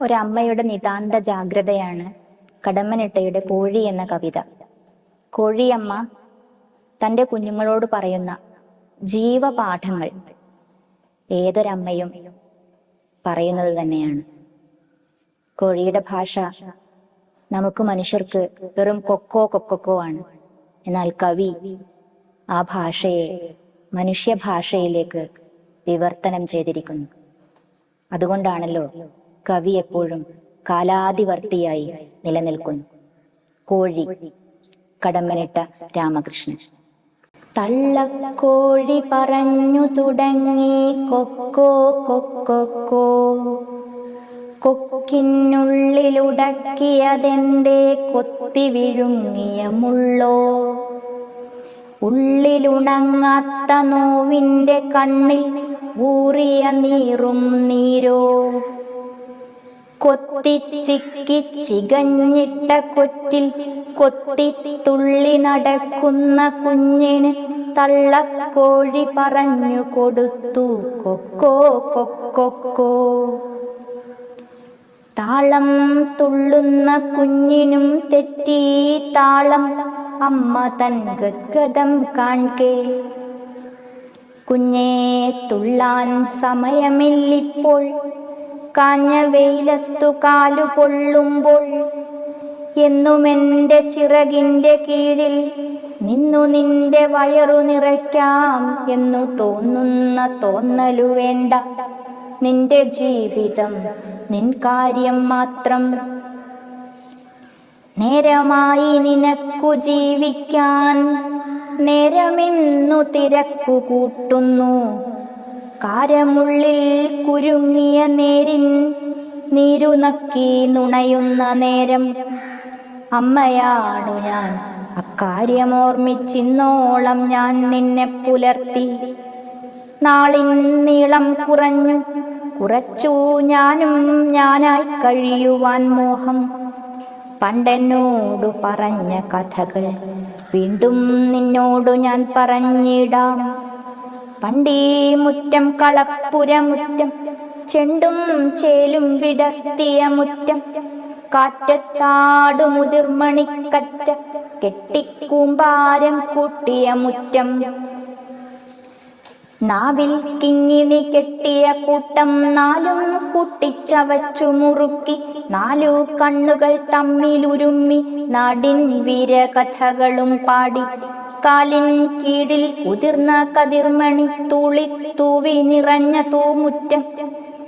ഒരമ്മയുടെ നിതാന്ത ജാഗ്രതയാണ് കടമ്മനിട്ടയുടെ കോഴി എന്ന കവിത. കോഴിയമ്മ തന്റെ കുഞ്ഞുങ്ങളോട് പറയുന്ന ജീവപാഠങ്ങൾ ഏതൊരമ്മയും പറയുന്നത് തന്നെയാണ്. കോഴിയുടെ ഭാഷ നമുക്ക് മനുഷ്യർക്ക് വെറും കൊക്കോ കൊക്കൊക്കോ ആണ്. എന്നാൽ കവി ആ ഭാഷയെ മനുഷ്യ ഭാഷയിലേക്ക് വിവർത്തനം ചെയ്തിരിക്കുന്നു. അതുകൊണ്ടാണല്ലോ കവി എപ്പോഴും കാലാതിവർത്തിയായി നിലനിൽക്കുന്നു. കോഴി കടമ്പനിട്ട രാമകൃഷ്ണൻ. തള്ളക്കോഴി പറഞ്ഞു തുടങ്ങി കൊക്കോ കൊക്കൊക്കോ കൊക്കിനുള്ളിലുടക്കിയതെന്തേ കൊത്തി വിഴുങ്ങിയ മുള്ളോ. ഉള്ളിലുണങ്ങാത്ത നോവിന്റെ കണ്ണിൽ ഊറിയ നീറും നീരോ. കൊത്തി ചിക്കി ചികഞ്ഞിട്ട കൊറ്റിൽ കൊത്തി തുള്ളി നടക്കുന്ന കുഞ്ഞിന് തള്ളക്കോഴി പറഞ്ഞു കൊടുത്തു. കൊക്കോ കൊക്കൊക്കോ താളം തുള്ളുന്ന കുഞ്ഞിനും തെറ്റി. താളം അമ്മ തൻ ഗദ്ഗതം കാൺകേ. കുഞ്ഞേ തുള്ളാൻ സമയമില്ലിപ്പോൾ കാഞ്ഞ വെയിലത്തു കാലു കൊള്ളുമ്പോൾ എന്നുമെന്റെ ചിറകിന്റെ കീഴിൽ നിന്നു നിന്റെ വയറു നിറയ്ക്കാം എന്നു തോന്നുന്ന തോന്നലു വേണ്ട. നിന്റെ ജീവിതം നിൻ കാര്യം മാത്രം. നേരമായി നിനക്കു ജീവിക്കാൻ നേരമെന്നു തിരക്കു കൂട്ടുന്നു കാരമുള്ളിൽ കുരുങ്ങിയ നേരിൻ നീരുനക്കി നുണയുന്ന നേരം. അമ്മയാണു ഞാൻ അക്കാര്യമോർമ്മിച്ചിന്നോളം ഞാൻ നിന്നെ പുലർത്തി. നാളിൻ നീളം കുറഞ്ഞു കുറച്ചു ഞാനും ഞാനായി കഴിയുവാൻ മോഹം. പണ്ടെന്നോടു പറഞ്ഞ കഥകൾ വീണ്ടും നിന്നോടു ഞാൻ പറഞ്ഞിടാം. പണ്ടീ മുറ്റം കളപ്പുരമുറ്റം ചെണ്ടും ചേലും വിടർത്തിയ മുറ്റം കാറ്റത്താടു മുതിർമണിക്കറ്റ കെട്ടിക്കൂമ്പാരം കൂട്ടിയ മുറ്റം. നാവിൽ കിങ്ങിണി കെട്ടിയ കൂട്ടം നാലും കൂട്ടിച്ചവച്ചു മുറുക്കി നാലു കണ്ണുകൾ തമ്മിലുരുമ്മി നാടിൻ വീരകഥകളും പാടി. കാലിൻ കീഴിൽ ഉതിർന്ന കതിർമണി തൂളി തൂവി നിറഞ്ഞ തൂമുറ്റം.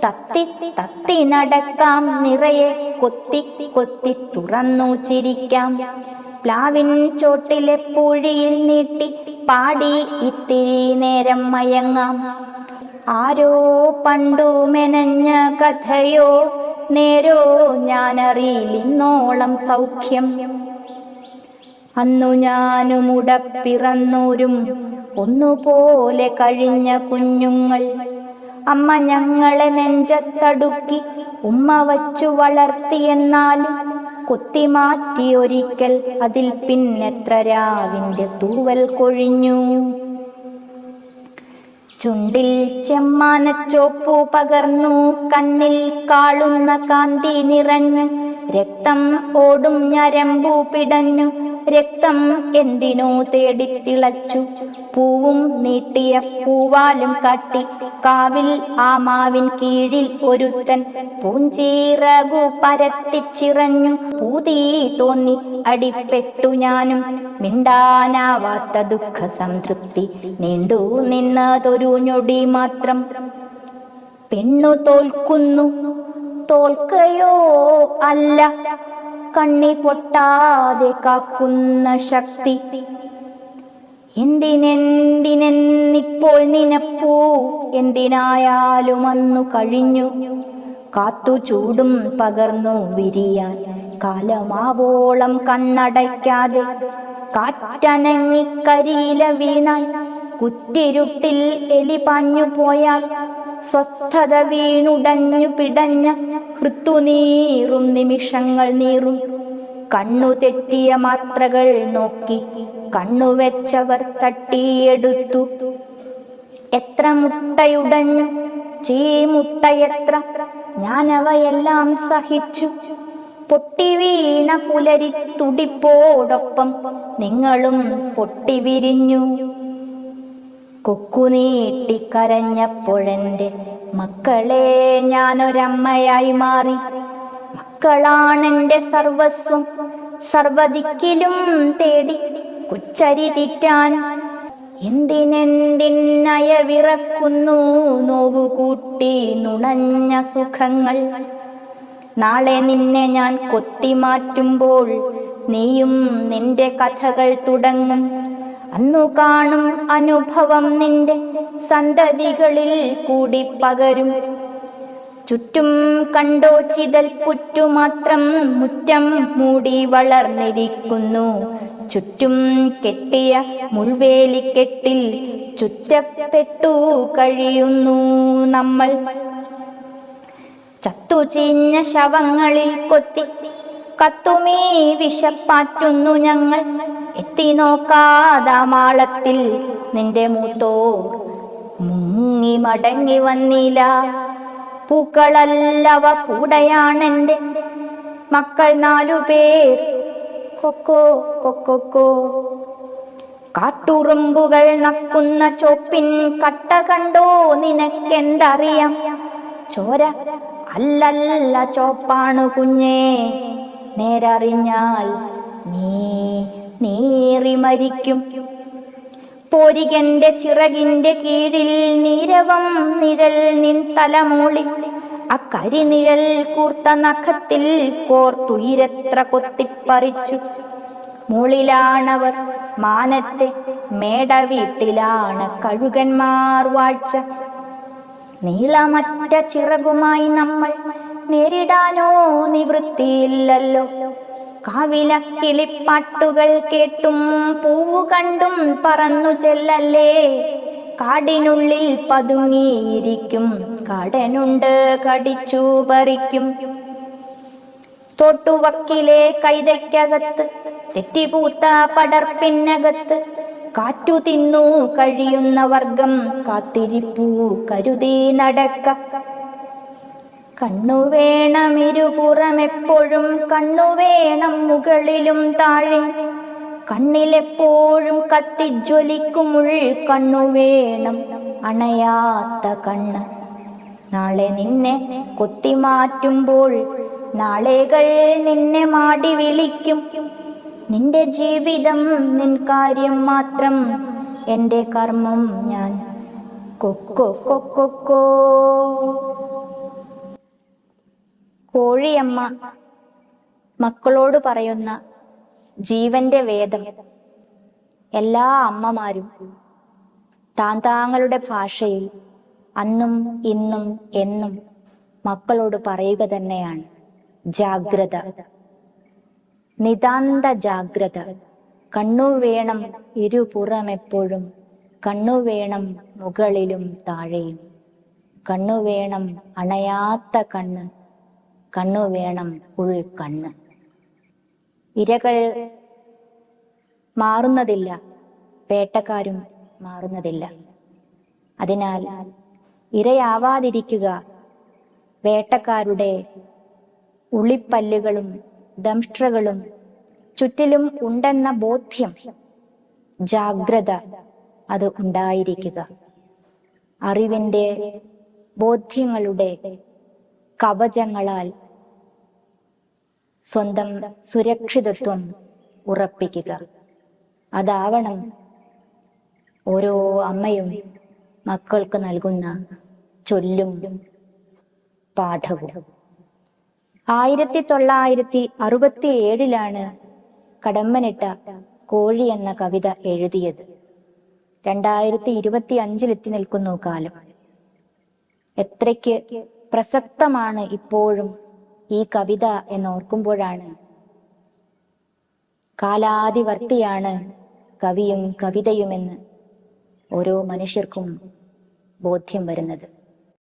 തത്തി തത്തി നടക്കാം നിറയെ കൊത്തി കൊത്തി തുറന്നു ചിരിക്കാം. പ്ലാവിൻ ചോട്ടിലെ പൂഴിയിൽ നീട്ടി പാടി ഇത്തിരി നേരം മയങ്ങാം. ആരോ പണ്ടു മെനഞ്ഞ കഥയോ നേരോ ഞാനറിയിലിന്നോളം സൗഖ്യം. അന്നു ഞാനും ഉടപ്പിറന്നൂരും ഒന്നുപോലെ കഴിഞ്ഞ കുഞ്ഞുങ്ങൾ. അമ്മ ഞങ്ങളെ നെഞ്ചത്തടുക്കി ഉമ്മ വച്ചു വളർത്തിയെന്നാലും കുത്തിമാറ്റി ഒരിക്കൽ അതിൽ പിന്നെത്ര രാവിന്റെ തൂവൽ കൊഴിഞ്ഞു. ചുണ്ടിൽ ചെമ്മാനച്ചോപ്പു പകർന്നു കണ്ണിൽ കാളുന്ന കാന്തി നിറഞ്ഞു രക്തം ഓടും ഞരമ്പു പിടഞ്ഞു രക്തം എന്തിനോ തേടി തിളച്ചു. പൂവും നീട്ടിയ പൂവാലും കാട്ടി കാവിൽ ആമാവിൻ മാവിൻ കീഴിൽ ഒരുത്തൻ പൂഞ്ചീറകു പരത്തിച്ചിറഞ്ഞു. പൂതീ തോന്നി അടിപ്പെട്ടു ഞാനും. മിണ്ടാനാവാത്ത ദുഃഖ സംതൃപ്തി നീണ്ടു നിന്നതൊരു ഞൊടി മാത്രം. പെണ്ണു തോൽക്കുന്നു. തോൽക്കയോ അല്ല. കണ്ണി പൊട്ടാതെ കാക്കുന്ന ശക്തി. എന്തിനെന്തിനെന്നിപ്പോൾ നിനപ്പൂ? എന്തിനായാലും അന്നു കഴിഞ്ഞു. കാത്തു ചൂടും പകർന്നു വിരിയാൻ കാലമാവോളം കണ്ണടയ്ക്കാതെ. കാറ്റനങ്ങിക്കരിയില വീണാൽ കുറ്റിരുട്ടിൽ എലി പാഞ്ഞു പോയാൽ സ്വസ്ഥത വീണുടഞ്ഞു പിടഞ്ഞ ഹൃത്തുനീറും നിമിഷങ്ങൾ നീറും. കണ്ണു തെറ്റിയ മാത്രകൾ നോക്കി കണ്ണുവെച്ചവർ തട്ടിയെടുത്തു. എത്ര മുട്ടയുടഞ്ഞു ചീമുട്ടയെത്ര ഞാനവയെല്ലാം സഹിച്ചു. പൊട്ടിവീണ പുലരി തുടിപ്പോടൊപ്പം നിങ്ങളും പൊട്ടിവിരിഞ്ഞു കൊക്കുനീട്ടിക്കരഞ്ഞപ്പോഴെന്റെ മക്കളെ ഞാനൊരമ്മയായി മാറി. മക്കളാണെന്റെ സർവസ്വം. സർവദിക്കിലും തേടി കുച്ചരി തീറ്റാൻ. എന്തിനെന്തിനയവിറക്കുന്നു നോവുകൂട്ടി നുണഞ്ഞ സുഖങ്ങൾ. നാളെ നിന്നെ ഞാൻ കൊത്തിമാറ്റുമ്പോൾ നീയും നിന്റെ കഥകൾ തുടങ്ങും. അന്നു കാണും അനുഭവം നിന്റെ സന്തതികളിൽ കൂടി പകരും. ചുറ്റും കണ്ടോ ചിതൽ പുറ്റുമാത്രം മുറ്റം മൂടി വളർന്നിരിക്കുന്നു. ചുറ്റും കെട്ടിയ മുൾവേലിക്കെട്ടിൽ ചുറ്റപ്പെട്ടു കഴിയുന്നു നമ്മൾ. ചത്തുചീഞ്ഞ ശവങ്ങളിൽ കൊത്തി കത്തുമീ വിഷപ്പാറ്റുന്നു ഞങ്ങൾ. എത്തി നോക്കാതാ മാളത്തിൽ നിന്റെ മൂത്തോ. മുങ്ങി മടങ്ങി വന്നില്ല പൂക്കളല്ലവ പൂടയാണെന്റെ മക്കൾ നാലു പേർ. കൊക്കോ കൊക്കൊക്കോ കാട്ടുറുമ്പുകൾ നക്കുന്ന ചോപ്പിൻ കട്ട കണ്ടോ നിനക്കെന്തറിയാം? ചോര അല്ലല്ല ചോപ്പാണ് കുഞ്ഞേ. നേരറിഞ്ഞാൽ നീ നീറി മരിക്കും. പോരികന്റെ ചിറകിന്റെ കീഴിൽ നീരവം നിഴൽ നിൻ തലമൂളി അക്കരിനിഴൽ കൂർത്ത നഖത്തിൽ കോർത്തുയിരത്ര കൊത്തിപ്പറിച്ചു. മുകളിലാണവർ മാനത്തെ മേട വീട്ടിലാണ് കഴുകന്മാർ വാഴ്ച നീളമറ്റ ചിറകുമായി നമ്മൾ നേരിടാനോ നിവൃത്തിയില്ലല്ലോ. കാവില കിളിപ്പാട്ടുകൾ കേട്ടും പൂവു കണ്ടും പറന്നു ചെല്ലല്ലേ. കാടിനുള്ളിൽ പതുങ്ങിയിരിക്കും. കടനുണ്ട് കടിച്ചു പറിക്കും തൊട്ടുവക്കിലെ കൈതയ്ക്കകത്ത് തെറ്റിപൂത്ത പടർപ്പിനകത്ത് കാറ്റു തിന്നു കഴിയുന്ന വർഗം കാത്തിരിപ്പൂ കരുതി നടക്ക. കണ്ണു വേണം ഇരുപുറമെപ്പോഴും കണ്ണു വേണം മുകളിലും താഴെ. കണ്ണിലെപ്പോഴും കത്തിജ്വലിക്കുമുൾ കണ്ണു വേണം അണയാത്ത കണ്ണ്. നാളെ നിന്നെ കൊത്തിമാറ്റുമ്പോൾ നാളേകൾ നിന്നെ മാടി വിളിക്കും. നിന്റെ ജീവിതം നിൻ കാര്യം മാത്രം എന്റെ കർമ്മം ഞാൻ കൊക്കോ കൊക്കോ കോഴിയമ്മ മക്കളോട് പറയുന്ന ജീവന്റെ വേദം. എല്ലാ അമ്മമാരും താൻ താങ്കളുടെ ഭാഷയിൽ അന്നും ഇന്നും എന്നും മക്കളോട് പറയുക തന്നെയാണ്. ജാഗ്രത. നിതാന്ത ജാഗ്രത. കണ്ണു വേണം ഇരുപുറമെപ്പോഴും. കണ്ണു വേണം മുകളിലും താഴെയും. കണ്ണു വേണം അണയാത്ത കണ്ണ് കണ്ണു വേണം ഉൾ കണ്ണ്. ഇരകൾ മാറുന്നതില്ല വേട്ടക്കാരും മാറുന്നതില്ല. അതിനാൽ ഇരയാവാതിരിക്കുക വേട്ടക്കാരുടെ ഉളിപ്പല്ലുകളും ദംഷ്ട്രകളും ചുറ്റിലും ഉണ്ടെന്ന ബോധ്യം. ജാഗ്രത അത് ഉണ്ടായിരിക്കുക. അറിവിന്റെ ബോധ്യങ്ങളുടെ കവചങ്ങളാൽ സ്വന്തം സുരക്ഷിതത്വം ഉറപ്പിക്കുക. അതാവണം ഓരോ അമ്മയും മക്കൾക്ക് നൽകുന്ന ചൊല്ലും പാഠവും. ആയിരത്തി തൊള്ളായിരത്തി അറുപത്തി ഏഴിലാണ് കടമ്പനിട്ട കോഴി എന്ന കവിത എഴുതിയത്. രണ്ടായിരത്തി ഇരുപത്തി അഞ്ചിലെത്തി നിൽക്കുന്നു കാലം. എത്രയ്ക്ക് പ്രസക്തമാണ് ഇപ്പോഴും ഈ കവിത എന്നോർക്കുമ്പോഴാണ്. കാലാതിവർത്തിയാണ് കവിയും കവിതയുമെന്ന് ഓരോ മനുഷ്യർക്കും ബോധ്യം വരുന്നത്.